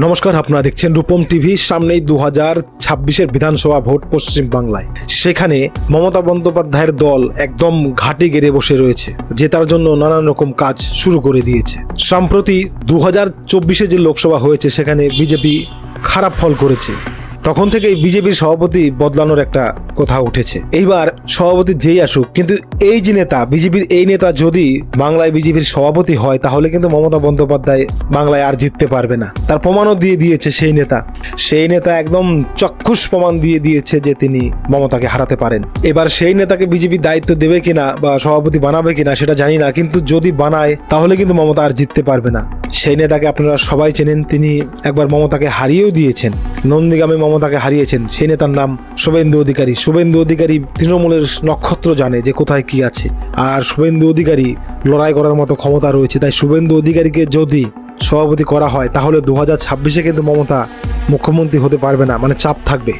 নমস্কার, আপনারা দেখছেন রূপম টিভি, সামনেই দু হাজার ছাব্বিশের বিধানসভা ভোট পশ্চিম বাংলায়। সেখানে মমতা বন্দ্যোপাধ্যায়ের দল একদম ঘাটে গেড়ে বসে রয়েছে, যে তার জন্য নানান রকম কাজ শুরু করে দিয়েছে। সম্প্রতি দু হাজার চব্বিশে যে লোকসভা হয়েছে, সেখানে বিজেপি খারাপ ফল করেছে। তখন থেকেই বিজেপির সভাপতি বদলানোর একটা কথা উঠেছে। এইবার সভাপতি যেই আসুক, কিন্তু এই যে নেতা, বিজেপির এই নেতা যদি বাংলায় বিজেপির সভাপতি হয়, তাহলে কিন্তু মমতা বন্দ্যোপাধ্যায় বাংলায় আর জিততে পারবে না। তার প্রমাণও দিয়ে দিয়েছে সেই নেতা। সেই নেতা একদম চক্ষুষ প্রমাণ দিয়ে দিয়েছে যে তিনি মমতাকে হারাতে পারেন। এবার সেই নেতাকে বিজেপি দায়িত্ব দেবে কিনা বা সভাপতি বানাবে কিনা সেটা জানি না, কিন্তু যদি বানায়, তাহলে কিন্তু মমতা আর জিততে পারবে না। সেই নেতাকে আপনারা সবাই চেনেন, তিনি একবার মমতাকে হারিয়েও দিয়েছেন। নন্দীগ্রামে মমতাকে হারিয়েছেন। সেই নেতার নাম শুভেন্দু অধিকারী। শুভেন্দু অধিকারী তৃণমূলের নক্ষত্র জানে যে কোথায় কি আছে। আর শুভেন্দু অধিকারী লড়াই করার মতো ক্ষমতা রয়েছে। তাই শুভেন্দু অধিকারীকে যদি সভাপতি করা হয়, তাহলে দু হাজার ছাব্বিশে কিন্তু মমতা মুখ্যমন্ত্রী হতে পারবে না। মানে চাপ থাকবে।